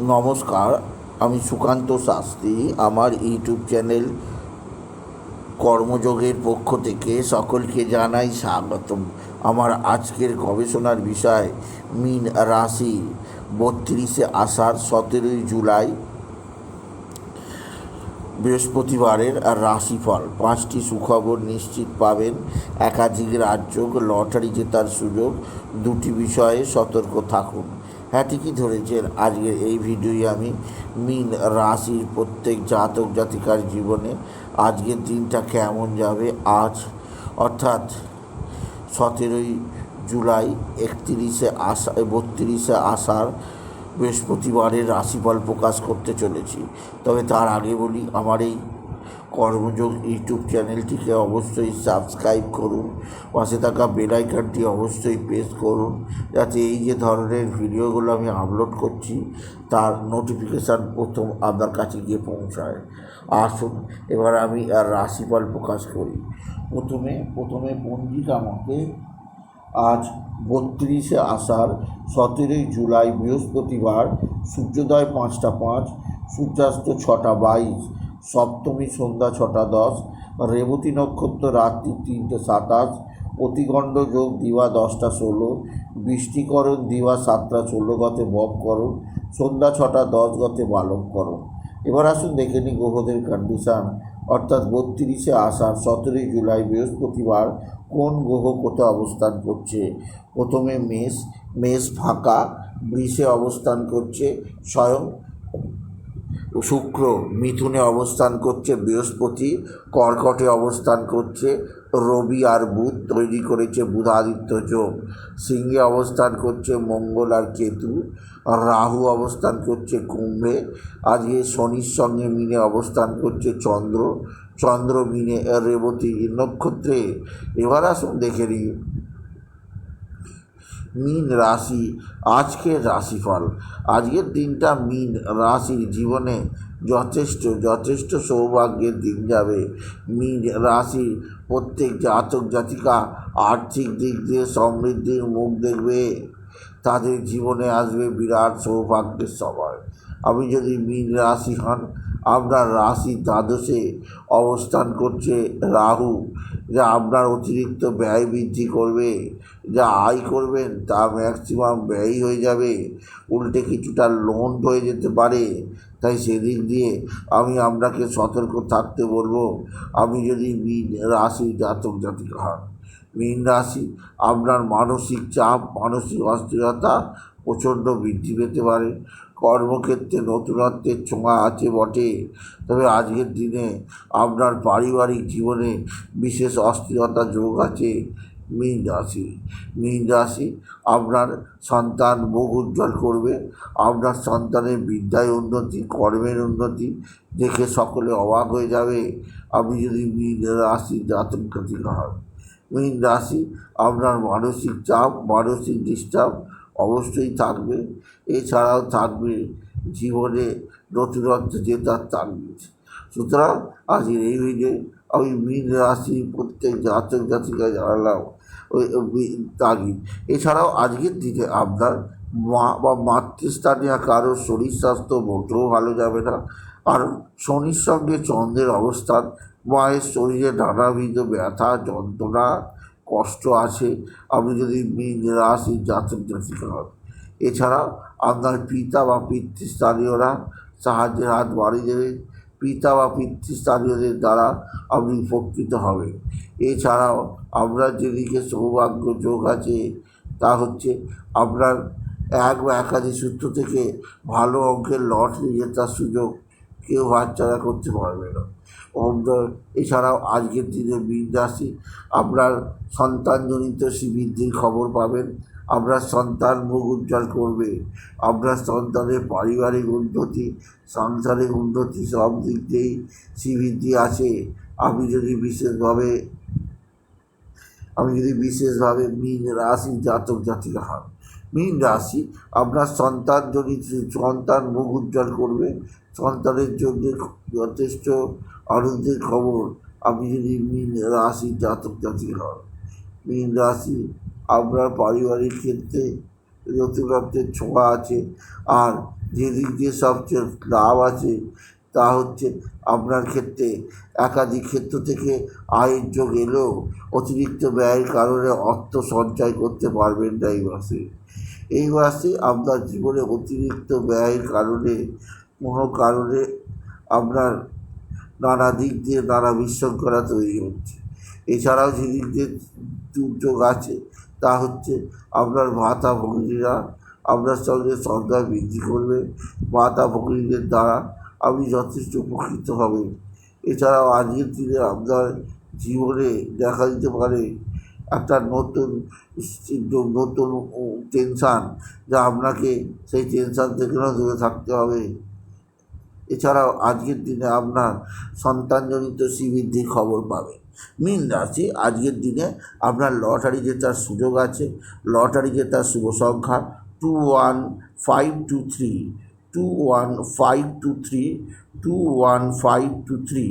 নমস্কার, আমি সুকান্ত শাস্ত্রী। আমার ইউটিউব চ্যানেল কর্মযোগের পক্ষ থেকে সকলকে জানাই স্বাগতম। আমার আজকের গবেষণার বিষয়, মিন রাশি। বত্রিশে আষাঢ়, সতেরোই জুলাই বৃহস্পতিবারের রাশিফল। পাঁচটি সুখবর নিশ্চিত পাবেন। একাধিক রাজ্য লটারি জেতার সুযোগ। দুটি বিষয়ে সতর্ক থাকুন। হ্যাঁ ঠিকই ধরেছেন। আজকের এই ভিডিওই আমি মিন রাশির প্রত্যেক জাতক জাতিকার জীবনে আজকের দিনটা কেমন যাবে? আজ, অর্থাৎ সতেরোই জুলাই, একত্রিশে আষা, বত্রিশে আষাঢ় বৃহস্পতিবারের রাশিফল প্রকাশ করতে চলেছি। তবে তার আগে বলি, আমার এই কর্মযোগ ইউটিউব চ্যানেলটিকে অবশ্যই সাবস্ক্রাইব করুন। পাশে থাকা বেলাইকানটি অবশ্যই প্রেস করুন, যাতে এই যে ধরনের ভিডিওগুলো আমি আপলোড করছি, তার নোটিফিকেশান প্রথম আপনার কাছে গিয়ে পৌঁছায়। আসুন, এবার আমি আর রাশিফল প্রকাশ করি। প্রথমে প্রথমে পঞ্জিকা মতে আজ বত্রিশে আষাঢ়, সতেরোই জুলাই বৃহস্পতিবার, সূর্যোদয় পাঁচটা পাঁচ, সূর্যাস্ত ছটা বাইশ সপ্তমী সন্ধ্যা ছটা দশ, রেবতী নক্ষত্র রাত্রি তিনটে সাতাশ, অতিগণ্ড যোগ দিবা দশটা ষোলো বৃষ্টিকরণ দিবা সাতটা ষোলো গতে ববকরণ সন্ধ্যা ছটা দশ গতে বালককরণ এবার আসুন দেখে নিই গ্রহদের কন্ডিশান অর্থাৎ বত্রিশে আষাঢ়, সতেরোই জুলাই, বৃহস্পতিবার কোন গ্রহ কোথায় অবস্থান করছে? প্রথমে মেষ মেষ ফাঁকা, বৃষে অবস্থান করছে স্বয়ং শুক্র মিথুনে অবস্থান করছে, বৃহস্পতি কর্কটে অবস্থান করছে, রবি আর বুধ তৈরি করেছে বুধাদিত্য যোগ। সিংহে অবস্থান করছে মঙ্গল আর কেতু, রাহু অবস্থান করছে কুম্ভে, আজকে শনির সঙ্গে মিনে অবস্থান করছে চন্দ্র চন্দ্র মিনে রেবতী নক্ষত্রে। এবার আসুন দেখে নিই। মিন রাশি, আজকের রাশিফল। আজকের দিনটা মিন রাশির জীবনে যথেষ্ট যথেষ্ট সৌভাগ্যের দিন যাবে। মিন রাশির প্রত্যেক জাতক, জাতিকা আর্থিক দিক দিয়ে সমৃদ্ধির মুখ দেখবে। তাদের জীবনে আসবে বিরাট সৌভাগ্যের সময়। আমি যদি মিন রাশি হন, আপনার রাশি দ্বাদশে অবস্থান করছে রাহু। যা আপনার অতিরিক্ত ব্যয় বৃদ্ধি করবে, যা আয় করবেন তা ম্যাক্সিমাম ব্যয়ই হয়ে যাবে। উল্টে কিছুটা লোন হয়ে যেতে পারে। তাই সেদিক দিয়ে আমি আপনাকে সতর্ক থাকতে বলব, আমি যদি মিন রাশি জাতক জাতিকা হন, মীন রাশি আপনার মানসিক চাপ, মানসিক অস্থিরতা প্রচণ্ড বৃদ্ধি পেতে পারে। কর্মক্ষেত্রে নতুনত্বের ছোঁয়া আছে বটে। তবে আজকের দিনে আপনার পারিবারিক জীবনে বিশেষ অস্থিরতা যোগ আছে মীন রাশি। মীন রাশি আপনার সন্তান মুখ উজ্জ্বল করবে। আপনার সন্তানের বিদ্যায় উন্নতি, কর্মের উন্নতি দেখে সকলে অবাক হয়ে যাবে। আপনি যদি মীন রাশি জাতক জাতিকা হন। মীন রাশি আপনার মানসিক চাপ, মানসিক ডিস্টার্ব অবশ্যই থাকবে। এছাড়াও থাকবে জীবনে নতুনত্ব জেতার তাগিদ সুতরাং আজকের এই ভিডিও আমি মীন রাশি প্রত্যেক জাতক জাতিকা জানালাম ওই তাগিদ। এছাড়াও আজকের দিনে আপনার মা বা মাতৃস্থানীয় কারও শরীর স্বাস্থ্য মোটেও ভালো যাবে না। কারণ শনির সঙ্গে চন্দ্রের অবস্থান, মায়ের শরীরে নানাবিধ ব্যথা, যন্ত্রণা কষ্ট আছে, আপনি যদি মীন রাশি জাতক জাতিকা হন এছাড়া আপনার পিতা বা পিতৃস্থানীয়রা সাহায্যের হাত বাড়িয়ে দেবে। পিতা বা পিতৃস্থানীয়দের দ্বারা আপনি উপকৃত হবেন। এছাড়াও আপনার যেদিকে সৌভাগ্য যোগ আছে, তা হচ্ছে আপনার এক বা একাধিক সূত্র থেকে ভালো অঙ্কের লটারি জেতার সুযোগ কেউ বাচ্চারা করতে পারবে না। অন্য এছাড়াও আজকের দিনে রাশি আপনার সন্তানজনিত বৃদ্ধির খবর পাবেন। আপনার সন্তান মুখ উজ্জ্বল করবে। আপনার সন্তানের পারিবারিক উন্নতি, সাংসারিক উন্নতি সব দিক দিয়েই শ্রীবৃদ্ধি আছে। আপনি যদি বিশেষভাবে আমি যদি বিশেষভাবে মীন রাশি জাতক জাতিকা হন মীন রাশি, আপনার সন্তান যদি সন্তান মুখ উজ্জ্বল করবে, সন্তানের জন্য যথেষ্ট আনন্দের খবর, আপনি যদি মীন রাশি জাতক জাতিকা হন। মীন রাশি আপনার পারিবারিক ক্ষেত্রে নতুনত্বের ছোঁয়া আছে, আর যেদিক দিয়ে সবচেয়ে লাভ আছে, তা হচ্ছে আপনার ক্ষেত্রে একাধিক ক্ষেত্র থেকে আয়ের যোগ এলেও অতিরিক্ত ব্যয়ের কারণে অর্থ সঞ্চয় করতে পারবেন না এই মাসে। এই মাসে আপনার জীবনে অতিরিক্ত ব্যয়ের কারণে কোনো কারণে আপনার নানা দিক দিয়ে নানা বিশৃঙ্খলা তৈরি হচ্ছে। এছাড়াও দিয়ে দুর্যোগ আছে, তা হচ্ছে আপনার ভাতা ভগ্নীরা আপনার সঙ্গে শ্রদ্ধা বৃদ্ধি করবে ভাতা ভগ্নীদের দ্বারা আপনি যথেষ্ট উপকৃত হবেন এছাড়াও আজকের দিনে আপনার জীবনে দেখা দিতে পারে একটা নতুন নতুন টেনশান যা আপনাকে সেই টেনশান থেকেও দূরে থাকতে হবে। এছাড়াও আজকের দিনে আপনার সন্তানজনিত শ্রীবৃদ্ধির খবর পাবেন। মীন রাশি, আজকের দিনে আপনার লটারি জেতার সুযোগ আছে। লটারি জেতার শুভ সংখ্যা two one five two three two one five two three two one five two three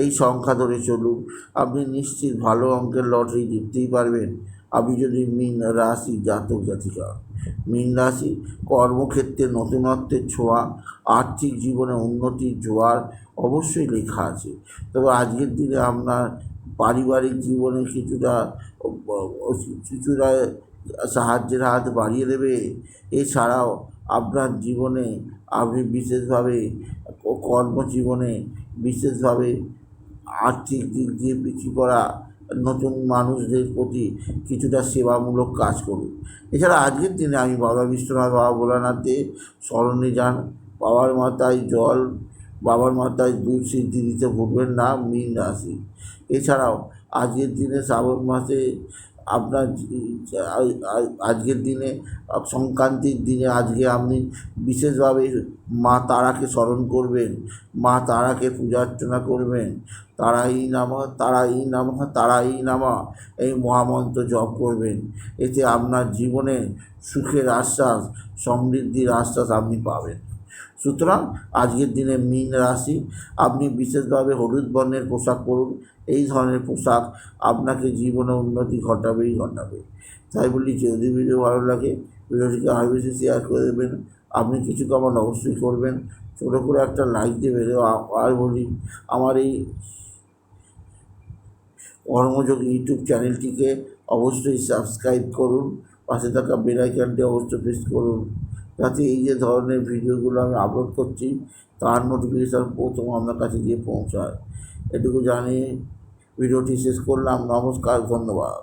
এই সংখ্যা ধরে চলুন, আপনি নিশ্চিত ভালো অঙ্কের লটারি জিততেই পারবেন। আপনি যদি মীন রাশি জাতক জাতিকা, মীন রাশি কর্মক্ষেত্রে নতুনত্বের ছোঁয়া, আর্থিক জীবনে উন্নতির জোয়ার অবশ্যই লেখা আছে। তবে আজকের দিনে আপনার পারিবারিক জীবনে কিছুটা কিছুটা সাহায্যের হাত বাড়িয়ে দেবে। এছাড়াও আপনার জীবনে আপনি বিশেষভাবে কর্মজীবনে বিশেষভাবে আর্থিক দিক দিয়ে পিছিয়ে পড়া নতুন মানুষদের প্রতি কিছুটা সেবামূলক কাজ করুন। এছাড়া আজকের দিনে আমি বাবা বিশ্বনাথ, বাবা ভোলানাথে স্মরণে যান। বাবার মাথায় জল, বাবার মাথায় দুধ সিদ্ধি দিতে ভুলবেন না, মীন রাশি। এছাড়াও আজকের দিনে শ্রাবণ মাসে আপনার আজকের দিনে সংক্রান্তির দিনে আজকে আপনি বিশেষভাবে মা তারাকে স্মরণ করবেন। মা তারাকে পূজা অর্চনা করবেন। তারাই নামা তারাই নামা তারা তারাই নামা, এই মহামন্ত্র জপ করবেন। এতে আপনার জীবনে সুখের আশ্বাস, সমৃদ্ধির আশ্বাস আপনি পাবেন। সুতরাং আজকের দিনে মীন রাশি, আপনি বিশেষভাবে হলুদ বর্ণের পোশাক পরুন। এই ধরনের পোশাক আপনাকে জীবনে উন্নতি ঘটাবেই ঘটাবে। তাই বলি, যদি ভিডিও ভালো লাগে, ভিডিওটিকে আরও বেশি শেয়ার করে দেবেন। আপনি কিছু কমান অবশ্যই করবেন। ছোটো করে একটা লাইক দেবেন আর বলি, আমার এই কর্মযোগ ইউটিউব চ্যানেলটিকে অবশ্যই সাবস্ক্রাইব করুন। পাশে থাকা বেলাইকানটি অবশ্যই প্রেস করুন। যাতে এই যে ধরনের ভিডিওগুলো আমি আপলোড করছি, তার নোটিফিকেশান প্রথম আপনার কাছে গিয়ে পৌঁছায়। এটুকু জানিয়ে ভিডিওটি শেষ করলাম। নমস্কার ধন্যবাদ।